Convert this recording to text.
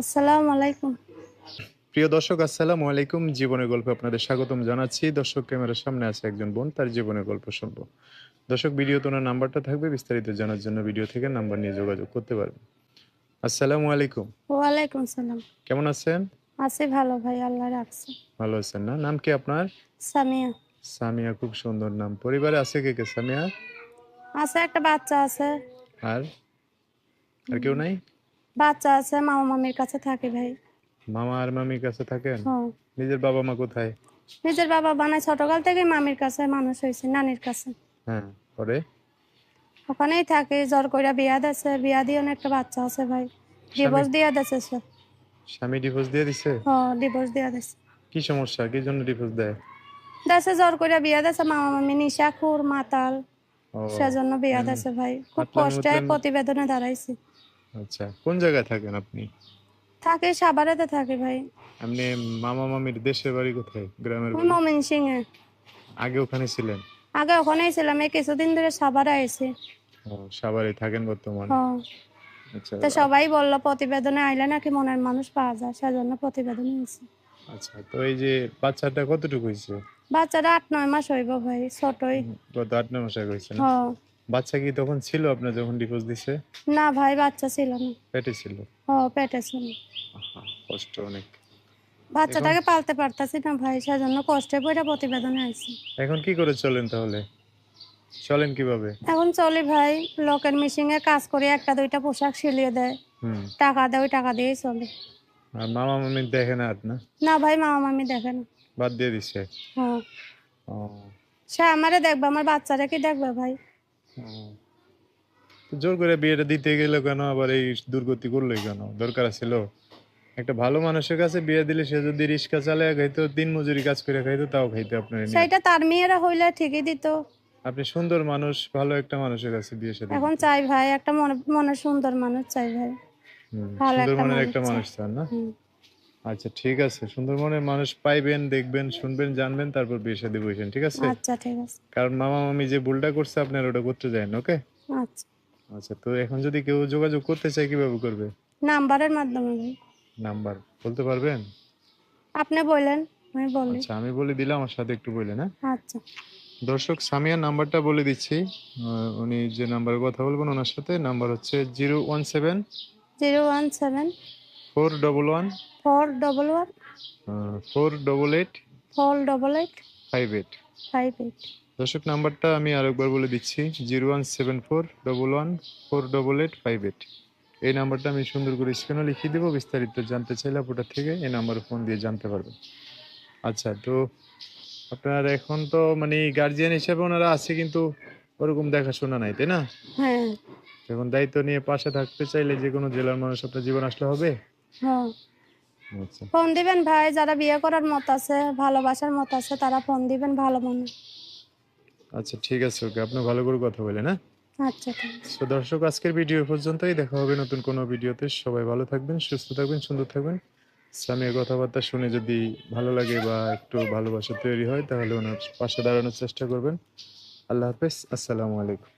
আসসালামু আলাইকুম। প্রিয় দর্শক আসসালামু আলাইকুম। জীবনের গল্পে আপনাদের স্বাগতম জানাচ্ছি। দর্শক ক্যামেরার সামনে আছে একজন বোন তার জীবনের গল্প শুনব। দর্শক ভিডিও তোনার নাম্বারটা থাকবে বিস্তারিত জানার জন্য ভিডিও থেকে নাম্বার নিয়ে যোগাযোগ করতে পারবেন। আসসালামু আলাইকুম। ওয়ালাইকুম সালাম কেমন আছেন? আছি ভালো ভাই আল্লাহ রাখছে ভালো আছেন না? নাম কি আপনার? সামিয়া। সামিয়া খুব সুন্দর নাম। পরিবারে আছে কে কে সামিয়া? আছে একটা বাচ্চা আছে। আর? আর কেউ নাই? বাচ্চা আছে মামা মামির কাছে থাকে ভাই। মামা আর মামির কাছে থাকেন? হ্যাঁ। নিজের বাবা মা কোথায়? নিজের বাবা বানায় ছোটকাল থেকে মামির কাছে মানুষ হয়েছে নানির কাছে। হ্যাঁ পরে? ওখানেই থাকে জ্বর কইরা বিয়া দিছে বিয়া দিয়ে একটা বাচ্চা আছে ভাই। ডিভোর্স দিয়া দিছে সে। স্বামী ডিভোর্স দিয়ে দিছে? হ্যাঁ ডিভোর্স দিয়া দিছে কি সমস্যা? কি জন্য ডিভোর্স দেয়? দেশে জ্বর কইরা বিয়া দিছে মামা মামি নিশাখুর মাতাল। সেজন্য বিয়া দিছে ভাই। খুব কষ্টে প্রতিবেদনে দাঁড়াইছি। আচ্ছা কোন জায়গায় থাকেন আপনি? থাকে সাভারেতে থাকে ভাই। আপনি মামা মামির দেশের বাড়ি কোথায়? গ্রামের বাড়ি? মমিন সিং এ আগে ওখানে ছিলেন? আগে ওখানেই ছিলাম এই কিছুদিন ধরে সাভারে আইছি। ও সাভারে থাকেন বর্তমানে? হ্যাঁ। আচ্ছা। তো সবাই বলল প্রতিবেদনে আইলে নাকি মনের মানুষ পাওয়া যায় সেজন্য প্রতিবেদনে হয়েছে আচ্ছা তো এই যে বাচ্চাটা কতটুকু হয়েছে? বাচ্চারা আট নয় মাস হইব ভাই ছোটই। গত আট নয় মাসে হয়েছে না? হ্যাঁ। বাচ্চা কি তখন ছিল আপনার যখন ডিভোর্স দিছে? না ভাই বাচ্চা ছিল না। পেটে ছিল? হ্যাঁ পেটে ছিল। কষ্ট অনেক। বাচ্চাটাকে পালতে পারতাছি না ভাই সেজন্য কষ্টে পড়ে প্রতিবেদনে আইছি। এখন কি করে চলেন তাহলে? চলেন কীভাবে? এখন চলি ভাই লোকের মিশিংয়ে কাজ করে একটা দুইটা পোশাক সিলিয়ে দেয়। হুম। টাকা দেয় ওই টাকা দিয়েই চলে। আর মামা মামি দেখে না না? না ভাই মামা মামি দেখে না। বাদ দিয়ে দিছে? হ্যাঁ। ও। সে আমারে দেখবে আমার বাচ্চারা কি দেখবে ভাই? জোর করে বিয়েটা দিতে গেলে কেন? আবার এই দুর্গতি করল কেন? দরকার ছিল একটা ভালো মানুষের কাছে বিয়ে দিলে সে যদি রিক্সা চালায় খাইতো দিন মজুরি কাজ করে খাইতো তাও খাইতো আপনার। সেইটা তার মেয়েরা হইলে ঠিকই দিত। আপনি সুন্দর মানুষ ভালো একটা মানুষের কাছে বিয়ে সাথে এখন চাই ভাই একটা মনে মনে সুন্দর মানুষ চাই ভাই। ভালো সুন্দর একটা মানুষ চান না। আচ্ছা ঠিক আছে। সুন্দর মনের মানুষ পাইবেন দেখবেন শুনবেন জানবেন তারপর বিয়ে সাথে বসেন ঠিক আছে? আচ্ছা ঠিক আছে। কারণ মামা মামি যে ভুলটা করছে আপনার ওটা করতে যায় ওকে? আচ্ছা। আচ্ছা তো এখন যদি কেউ যোগাযোগ করতে চায় কীভাবে করবে? নাম্বারের মাধ্যমে ভাই। নাম্বার বলতে পারবেন? আপনি বললেন আমি বলি। আচ্ছা আমি বলে দিলাম আমার সাথে একটু বললেন হ্যাঁ? আচ্ছা। দর্শক সামিয়ার নাম্বারটা বলে দিচ্ছি। উনি যে নাম্বারে কথা বলবেন ওনার সাথে নাম্বার হচ্ছে zero one seven zero one seven four double one four double one four double eight four double eight five eight five eight দর্শক নাম্বারটা আমি আরেকবার বলে দিচ্ছি zero one seven four double one four double eight five eight এই নাম্বারটা আমি সুন্দর করে স্ক্রিনে লিখিয়ে দেবো বিস্তারিত জানতে চাইলে ওটা থেকে এই নাম্বারে ফোন দিয়ে জানতে পারবেন। আচ্ছা তো আপনার এখন তো মানে গার্জিয়ান হিসেবে ওনারা আছে কিন্তু ওরকম দেখাশোনা নাই তাই না? হ্যাঁ। এখন দায়িত্ব নিয়ে পাশে থাকতে চাইলে যে কোনো জেলার মানুষ আপনার জীবন আসলে হবে? হ্যাঁ। আচ্ছা। ফোন দিবেন ভাই যারা বিয়ে করার মত আছে ভালোবাসার মত আছে তারা ফোন দিবেন ভালো মনে। আচ্ছা ঠিক আছে ওকে। আপনি ভালো করে কথা বলেন হ্যাঁ? আচ্ছা ঠিক আছে। তো দর্শক আজকের ভিডিও পর্যন্তই। দেখা হবে নতুন কোনো ভিডিওতে। সবাই ভালো থাকবেন সুস্থ থাকবেন সুন্দর থাকবেন। স্বামীর কথাবার্তা শুনে যদি ভালো লাগে বা একটু ভালোবাসা তৈরি হয় তাহলে ওনার পাশে দাঁড়ানোর চেষ্টা করবেন। আল্লাহ হাফেজ আসসালামু আলাইকুম।